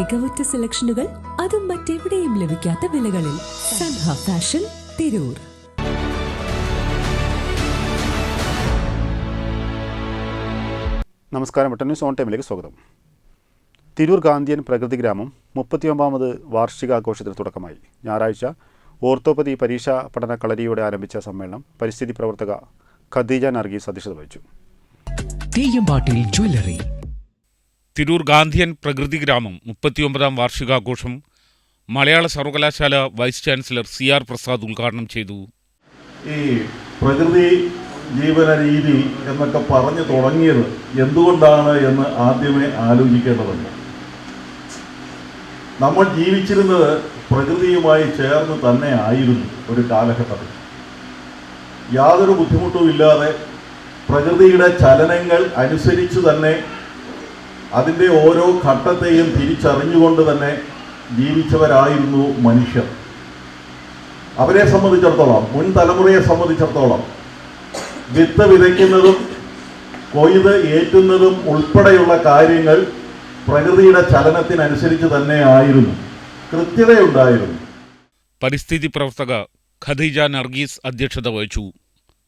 മികവുറ്റ സെലക്ഷനുകൾ അതും മറ്റെവിടെയും ലഭിക്കാത്ത വിലകളിൽ സൻഹ ഫാഷൻ തിരൂർ. നമസ്കാരം ഒട്ടൻ ന്യൂസ് ഓൺ ടൈമിലേക്ക് സ്വാഗതം. തിരൂർ ഗാന്ധിയൻ പ്രകൃതി ഗ്രാമം മുപ്പത്തിയൊമ്പതാമത് വാർഷികാഘോഷത്തിന് തുടക്കമായി. ഞായറാഴ്ച ഓർത്തോപ്പതി പരീക്ഷാ പഠന കളരിയോടെ ആരംഭിച്ച സമ്മേളനം പരിസ്ഥിതി പ്രവർത്തക ഖദീജ നർഗീസ് അധ്യക്ഷത വഹിച്ചു. തെയ്യമ്പാട്ടിൽ ജ്വല്ലറി തിരൂർ ഗാന്ധിയൻ പ്രകൃതി ഗ്രാമം മുപ്പത്തിയൊമ്പതാം വാർഷികാഘോഷം മലയാള സർവകലാശാല vice chancellor C R Prasad ഉദ്ഘാടനം ചെയ്തു. ഈ പ്രകൃതി ജീവന രീതി എന്നൊക്കെ പറഞ്ഞു തുടങ്ങിയത് എന്തുകൊണ്ടാണ് എന്ന് ആദ്യമേ ആലോചിക്കേണ്ടതുണ്ട്. നമ്മൾ ജീവിച്ചിരുന്നത് പ്രകൃതിയുമായി ചേർന്ന് തന്നെ ആയിരുന്നു ഒരു കാലഘട്ടത്തിൽ. യാതൊരു ബുദ്ധിമുട്ടും ഇല്ലാതെ പ്രകൃതിയുടെ ചലനങ്ങൾ അനുസരിച്ച് തന്നെ അതിന്റെ ഓരോ ഘട്ടത്തെയും തിരിച്ചറിഞ്ഞുകൊണ്ട് തന്നെ ജീവിച്ചവരായിരുന്നു മനുഷ്യർ. അവരെ സംബന്ധിച്ചിടത്തോളം മുൻ തലമുറയെ സംബന്ധിച്ചിടത്തോളം വിത്ത് വിതയ്ക്കുന്നതും കൊയ്ത് ഏറ്റുന്നതും ഉൾപ്പെടെയുള്ള കാര്യങ്ങൾ പ്രകൃതിയുടെ ചലനത്തിനനുസരിച്ച് തന്നെ ആയിരുന്നു. കൃത്യതയുണ്ടായിരുന്നു. പരിസ്ഥിതി പ്രവർത്തക ഖദീജ നർഗീസ് അധ്യക്ഷത വഹിച്ചു.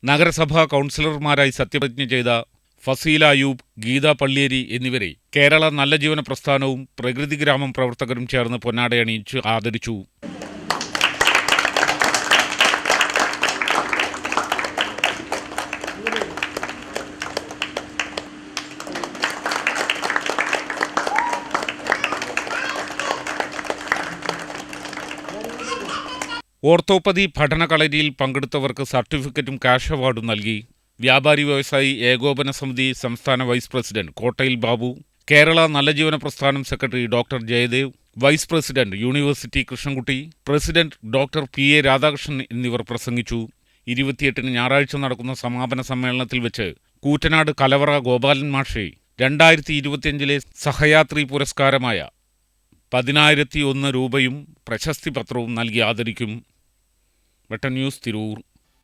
നഗരസഭാ കൗൺസിലർമാരായി സത്യപ്രതിജ്ഞ ചെയ്ത ഫസീല അയൂബ് ഗീത പള്ളിയേരി എന്നിവരെ കേരള നല്ല ജീവന പ്രസ്ഥാനവും പ്രകൃതി ഗ്രാമം പ്രവർത്തകരും ചേർന്ന് പൊന്നാടയണിയിച്ച് ആദരിച്ചു. ഓർത്തോപ്പതി പഠന കളരിയിൽ പങ്കെടുത്തവർക്ക് സർട്ടിഫിക്കറ്റും കാഷ് അവാർഡും നൽകി. വ്യാപാരി വ്യവസായി ഏകോപന സമിതി സംസ്ഥാന വൈസ് പ്രസിഡന്റ് കോട്ടയിൽ ബാബു കേരള നല്ല ജീവന പ്രസ്ഥാനം secretary doctor Jayadev vice president university Krishnankutty president doctor P A Radhakrishnan എന്നിവർ പ്രസംഗിച്ചു. ഇരുപത്തിയെട്ടിന് ഞായറാഴ്ച നടക്കുന്ന സമാപന സമ്മേളനത്തിൽ വെച്ച് കൂറ്റനാട് കലവറ ഗോപാലൻ മാഷെ രണ്ടായിരത്തി ഇരുപത്തിയഞ്ചിലെ സഹയാത്രി പുരസ്കാരമായ പതിനായിരത്തി ഒന്ന് രൂപയും പ്രശസ്തി പത്രവും നൽകി ആദരിക്കും. Vettan news Tirur.